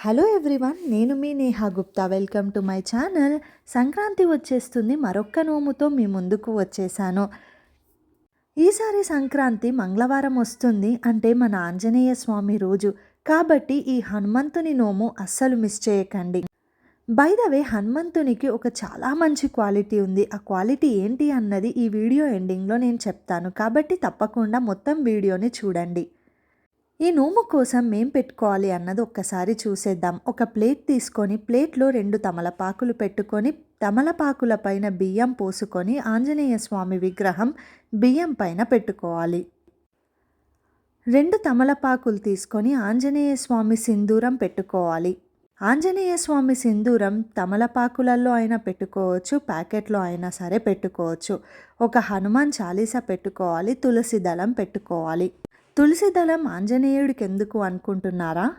Hello everyone నేను మీ Neha Gupta. Welcome to my channel. Sankranti వచ్చేస్తుంది. మరొక్క నోముతో మీ ముందుకు వచ్చేసాను. ఈసారి సంక్రాంతి మంగళవారం వస్తుంది. అంటే మన ఆంజనేయ స్వామి రోజు. కాబట్టి ఈ హనుమంతుని నోము అస్సలు మిస్ చేయకండి. బై ద వే హనుమంతునికి ఒక చాలా మంచి క్వాలిటీ ఉంది. ఆ క్వాలిటీ ఏంటి అన్నది ఈ వీడియో ఎండింగ్లో నేను చెప్తాను. కాబట్టి తప్పకుండా మొత్తం వీడియోని చూడండి. ఈ నోము కోసం మేం పెట్టుకోవాలి అన్నది ఒక్కసారి చూసేద్దాం. ఒక ప్లేట్ తీసుకొని ప్లేట్లో రెండు తమలపాకులు పెట్టుకొని తమలపాకుల పైన బియ్యం పోసుకొని ఆంజనేయ స్వామి విగ్రహం బియ్యం పైన పెట్టుకోవాలి. రెండు తమలపాకులు తీసుకొని ఆంజనేయ స్వామి సింధూరం పెట్టుకోవాలి. ఆంజనేయ స్వామి సింధూరం తమలపాకులలో అయినా పెట్టుకోవచ్చు ప్యాకెట్లో అయినా సరే పెట్టుకోవచ్చు. ఒక హనుమాన్ చాలీసా పెట్టుకోవాలి తులసి దళం పెట్టుకోవాలి. తులసి ఆంజనేయుడికెందుకు ఆంజనేయుడికి ఎందుకు అనుకుంటున్నారా?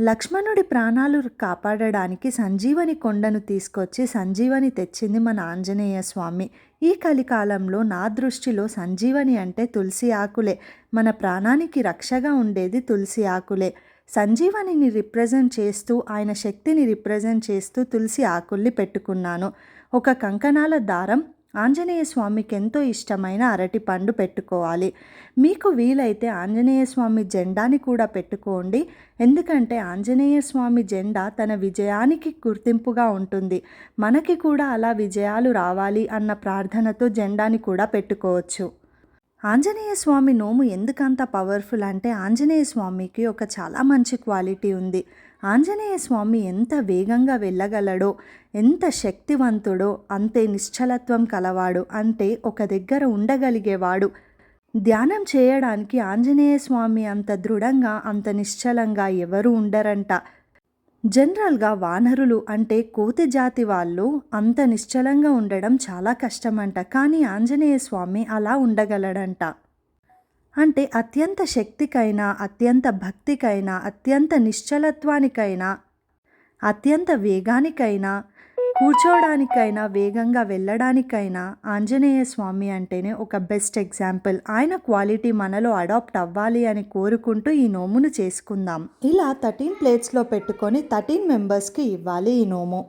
లక్ష్మణుడి ప్రాణాలు కాపాడడానికి సంజీవని కొండను తీసుకొచ్చి సంజీవని తెచ్చింది మన ఆంజనేయ స్వామి. ఈ కలికాలంలో నా దృష్టిలో సంజీవని అంటే తులసి ఆకులే. మన ప్రాణానికి రక్షగా ఉండేది తులసి ఆకులే. సంజీవనిని రిప్రజెంట్ చేస్తూ ఆయన శక్తిని రిప్రజెంట్ చేస్తూ తులసి ఆకుల్ని పెట్టుకున్నాను. ఒక కంకణాల దారం ఆంజనేయ స్వామికి ఎంతో ఇష్టమైన అరటిపండు పెట్టుకోవాలి. మీకు వీలైతే ఆంజనేయ స్వామి జెండాని కూడా పెట్టుకోండి. ఎందుకంటే ఆంజనేయ స్వామి జెండా తన విజయానికి గుర్తింపుగా ఉంటుంది. మనకి కూడా అలా విజయాలు రావాలి అన్న ప్రార్థనతో జెండాని కూడా పెట్టుకోవచ్చు. ఆంజనేయ స్వామి నోము ఎందుకంత పవర్ఫుల్ అంటే ఆంజనేయ స్వామికి ఒక చాలా మంచి క్వాలిటీ ఉంది. ఆంజనేయ స్వామి ఎంత వేగంగా వెళ్ళగలడో ఎంత శక్తివంతుడో అంతే నిశ్చలత్వం కలవాడు అంటే ఒక దగ్గర ఉండగలిగేవాడు. ధ్యానం చేయడానికి ఆంజనేయ స్వామి అంత దృఢంగా అంత నిశ్చలంగా ఎవరు ఉండరంట. జనరల్గా వానరులు అంటే కోతి జాతి వాళ్ళు అంత నిశ్చలంగా ఉండడం చాలా కష్టమంట కానీ ఆంజనేయ స్వామి అలా ఉండగలడంట. అంటే అత్యంత శక్తికైనా అత్యంత భక్తికైనా అత్యంత నిశ్చలత్వానికైనా అత్యంత వేగానికైనా కూర్చోవడానికైనా వేగంగా వెళ్ళడానికైనా ఆంజనేయ స్వామి అంటేనే ఒక బెస్ట్ ఎగ్జాంపుల్ ఆయన క్వాలిటీ మనలో అడాప్ట్ అవ్వాలి అని కోరుకుంటూ ఈ నోమును చేసుకుందాం. ఇలా థర్టీన్ ప్లేట్స్లో పెట్టుకొని థర్టీన్ మెంబర్స్కి ఇవ్వాలి ఈ నోము.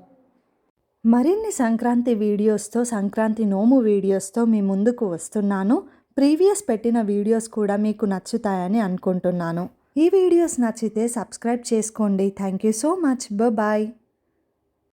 మరిన్ని సంక్రాంతి వీడియోస్తో సంక్రాంతి నోము వీడియోస్తో మీ ముందుకు వస్తున్నాను. ప్రీవియస్ పెట్టిన వీడియోస్ కూడా మీకు నచ్చుతాయని అనుకుంటున్నాను. ఈ వీడియోస్ నచ్చితే సబ్స్క్రైబ్ చేసుకోండి. Thank you so much. Bye